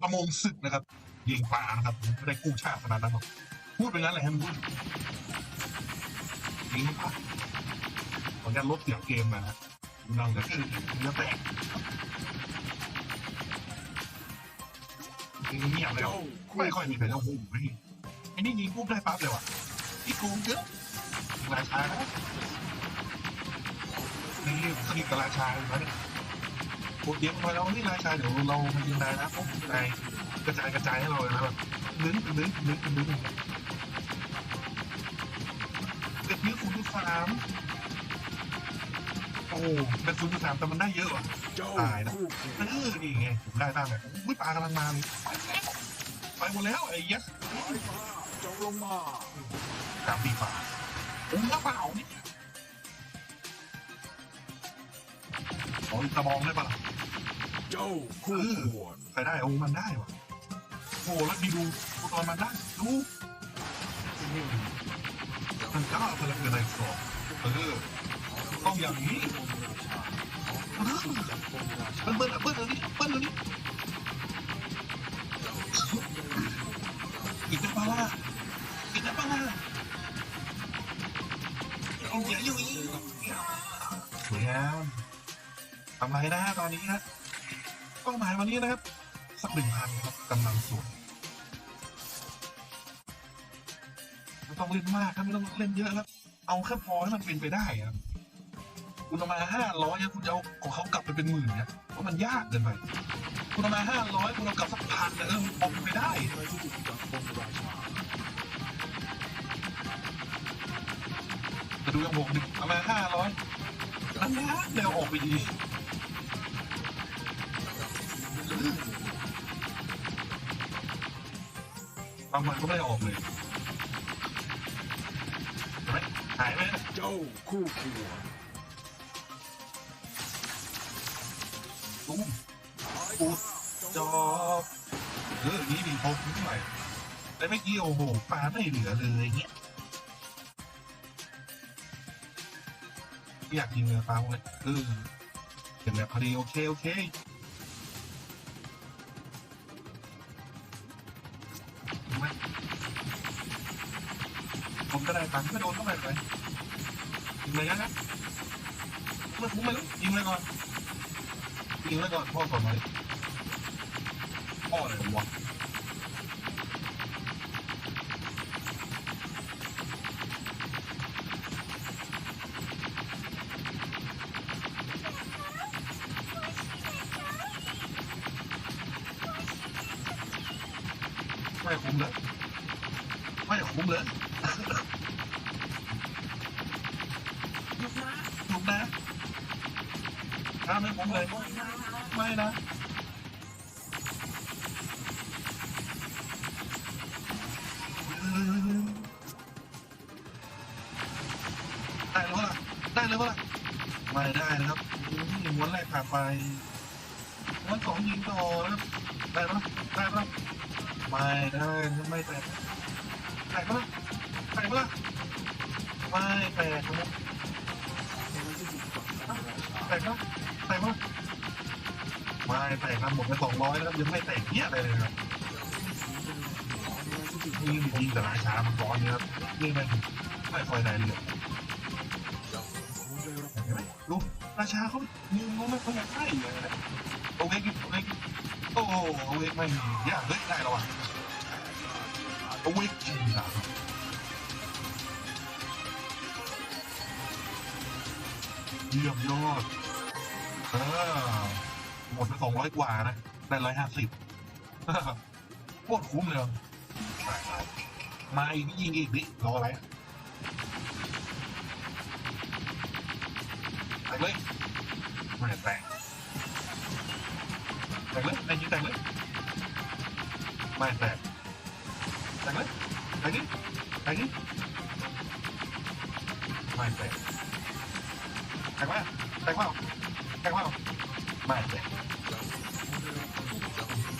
ประมงศึกนะครับยิงปลานะครับไม่ได้กู้ชาติขนาดนั้นหรอกพูดไปงั้นแหละให้มันพูดยิงปลาขออนุญาตลดเสียงเกมนะฮะดังเหลือเนเนื้อแตกเงียบเลยอะไม่ค่อยมีใครเล่าหูเฮ้ไอ้นี่ยิงปุ๊บได้ปั๊บเลยว่ะที่กงเยอะราชานะนี่สนิทกับราชาเลยนะเนี่ย คตรเดียวมาแล้วนี่ราชาเดี๋ยวเรามายิงนายนะปุ๊บนายกระจายกระจายให้เราเลยนะแบบนึ้งนึ้งนึ้งนึ้งเด็กนี้ศูนย์จุดสามโอ้เป็นศูนย์จุดสามแต่มันได้เยอะว่ะตายนะเออนี่ไงผมได้ตั้งแต่อุ้ยปลากำลังมาเลยไปหมดแล้วไอ้ยักษ์จงลงมาสามปีฝ่าโอ้ยกระเป๋านี่โอ้ยกระบองได้ปะล่ะ จ้าคู่ควรใครได้โอ้มันได้ว่ะโอ้แล้วดีดูดูตอนมันได้ดูมันกล้าพลังอะไรสองเออต้องอย่างนี้เออจากองค์ราชาเบิ้ลเบิ้ลเบิ้ลเลยนี่เบิ้ลเลยนี่กินได้ปะล่ะกินได้ปะล่ะเอาอย่าอยู่อีกสวยงามทำไรนะตอนนี้นะ เป้าหมายวันนี้นะครับ สักหนึ่งพันครับกำลังสวยไม่ต้องเล่นมากครับไม่ต้องเล่นเยอะครับ เอาแค่พอให้มันเป็นไปได้ครับคุณเอามาห้าร้อยคุณจะเอาของเขากลับไปเป็นหมื่นเนี่ยเพราะมันยากเกินไป คุณเอามาห้าร้อยคุณเอากลับสักพันนะเออมันพอเป็นไปได้จะดูยังบวกหนึ่งเอามาห้าร้อยนั่นนะเดี๋ยวออกไปดี บางวันก็ไม่ออกเลยเห็นไหมหายไหมเจ้าคู่ควตุ้มปุ๊บจอบเออนี่ดีพอคุ้มหน่อยแต่ไม่อกี้โอ้โหปลาไม่เหลือเลยเงี้ยไม่อยากกินเนื้อปลาเลยเออเห็นแบบพอดีโอเค โอเค ผมก็ได้ตังค์ไม่โดนเท่าไหร่เลยยิงเลยนะไม่คุ้มไปเลยยิงเลยก่อนยิงเลยก่อนพ่อก่อนเลยพ่ออะไรวะไม่คุ้มเลยไม่คุ้มเลย ยุดนะหยุดนะถ้าม่คุ้มเลย ไม่นะได้แล้วล่ะได้แล้วล่ะไม่ได้นะครับอืมม้วนแรกผ่านไปม้วนสองยิงต่อนะครับได้ปะได้ปะไม่ได้ไม่แต กแตกปะแตกปะไม่แตกนะครับในที่สุดจากแต่กปะแต่กปะไม่แตกนะหมดไปสองร้อยแล้วยังไม่แตกเหี้ยอะไรเลยครับในที่สุดนี่ยิงแต่ราช้ามันร้อนเนี่ยครับนี่มันไม่ค่อยได้เลยจากราชาเขายิงเขาไม่ค่อยอยากได้เลยโอเวกิโอเวกิโอ้โหโอเวกไม่ยากเฮ้ยได้แล้วอะ โอเวกจริงอะเยี่ยมยอดเออหมดไปสองร้อยกว่านะ ได้ร้อยห้าสิบโคตรคุ้มเลยมาอีกนี่ยิงอีกดิรออะไรแตกเลยไม่แตกแตกเลยไอ้ยิงแตกเลยไม่แตก แตงว่าแตงว่าแตงว่ามาเลย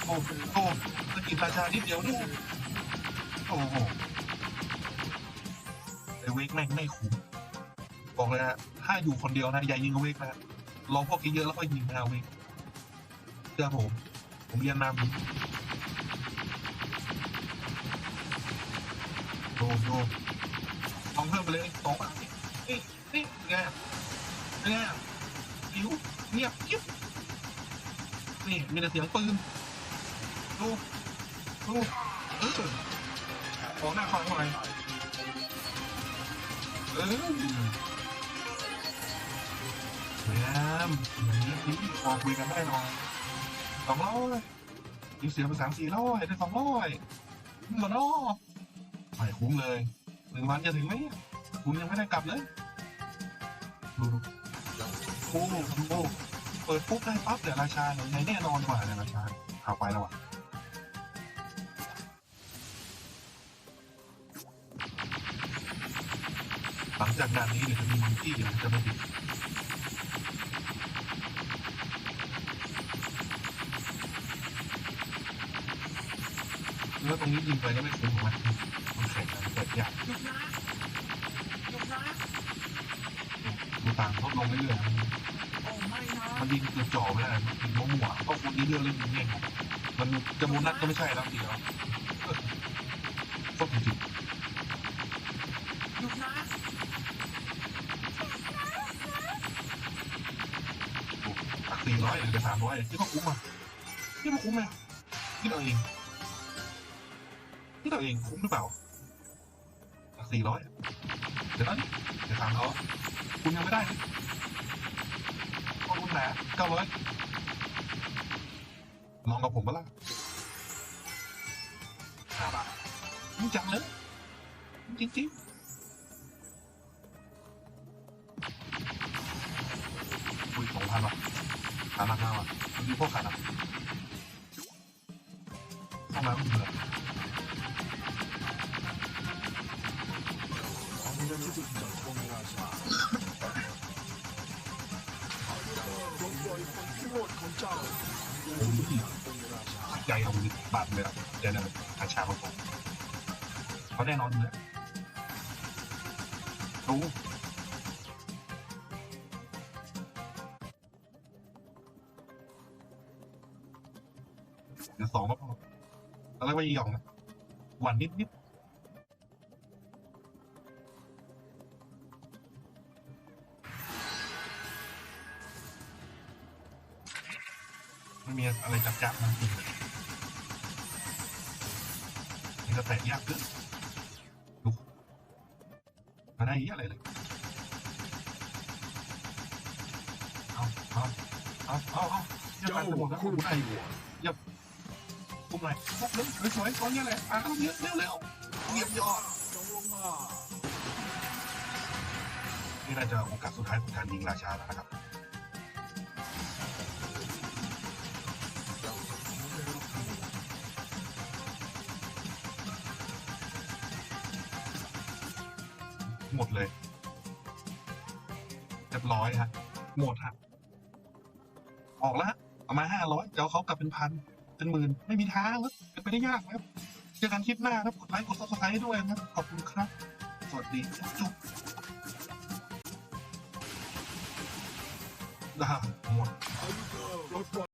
โอ้โหกินราชานิดเดียวนี่โอ้โหไอเวกแม่งไม่คุ้มบอกเลยนะถ้าอยู่คนเดียวนะอย่ายิงเวกนะรอพวกขี้เยอะแล้วก็ยิงนะเวกเชื่อผม ผมเรียนนำโดโดต้องเพิ่มไปเลยสองนี่นี่ไง ไงผิวเงียบกิ๊บนี่มีแต่เสียงปืนดูดูเออออกหน้าฟังหน่อยเออสวยมอย่างนี้พี่พอคุยกันได้หน่อยสองร้อยยิงเสียไปสามสี่ร้อยได้สองร้อยหมดแล้วไม่คุ้มเลยหนึ่งวันจะถึงไหมคุณยังไม่ได้กลับเลยดูดู โอ้โหโอ้โหเปิดปุ๊บได้ปั๊บเดี๋ยวราชาเนี่ยแน่นอนกว่าเนี่ยราชาเอาไปแล้วอะหลังจากงานนี้เดี๋ยวจะมีมังกี้เดี๋ยวจะไมาติดแล้วตรงนี้ยิงไปก็ไม่คุ้มมันมันแข็งมันเปิดยาก ต่างลดลงเรื่อยๆมันยิงเกิดจ่อไม่ได้มันยิงมั่วๆเพราะคนนี้เรื่องเล่นยิงเองมันจะโบนัสก็ไม่ใช่แล้วเดียวก็จริงหยุดสี่ร้อยหรือสามร้อยที่ก็คุ้มอะที่ก็คุ้มไหมคิดเอาเองคิดเอาเองคุ้มหรือเปล่าสี่ร้อยเดี๋ยวนั้นเดี๋ยวถามเขาคุณ ยังไม่ได้เลยข้อมูลหนาเก้าร้อยลองกับผมบ้างล่ะห้าบาทจริงจังเลยจริงๆคุยสองพันว่ะขาหนักมากอะมันมีพวกขาหนักเข้ามาเบื่อของเงินที่ถูกจับอ งค์ราชาจงปล่อยความโรธของเจ้าโอ้ยคราชาใจเอามือบาดเลยอะเดี๋ยวนะอาชาเขาบอกเขาแน่นอนเลยรู้เดี๋ยวสองก็พอแรกว่าอีหยองนะหวานนิดนิด ไม่มีอะไรจับจับมันจริงมันจะแตกยากขึ้นดูมาได้เหี้ยอะไรเลยเอาเอาเอาเอาเอาเยอะเจ้าไปหมดแล้วคู่กูได้หัวปุ๊บหน่อยปุ๊บเลยสวยๆตอนนี้แหละอะเยอะเร็วเร็วเงียบยอดจงลงมานี่น่าจะโอกาสสุดท้ายของการยิงราชาแล้วนะครับ หมดเลย เรียบร้อยฮะ หมดฮะ ออกแล้วฮะเอามาห้าร้อยเจะเอาเขากลับเป็นพัน เป็นหมื่น ไม่มีทางครับเป็นไปได้ยากนะครับ เจอกันคลิปหน้าครับ กดไลค์ กดซับสไครต์ด้วยนะครับ ขอบคุณครับ สวัสดีจุ๊บอ่าหมด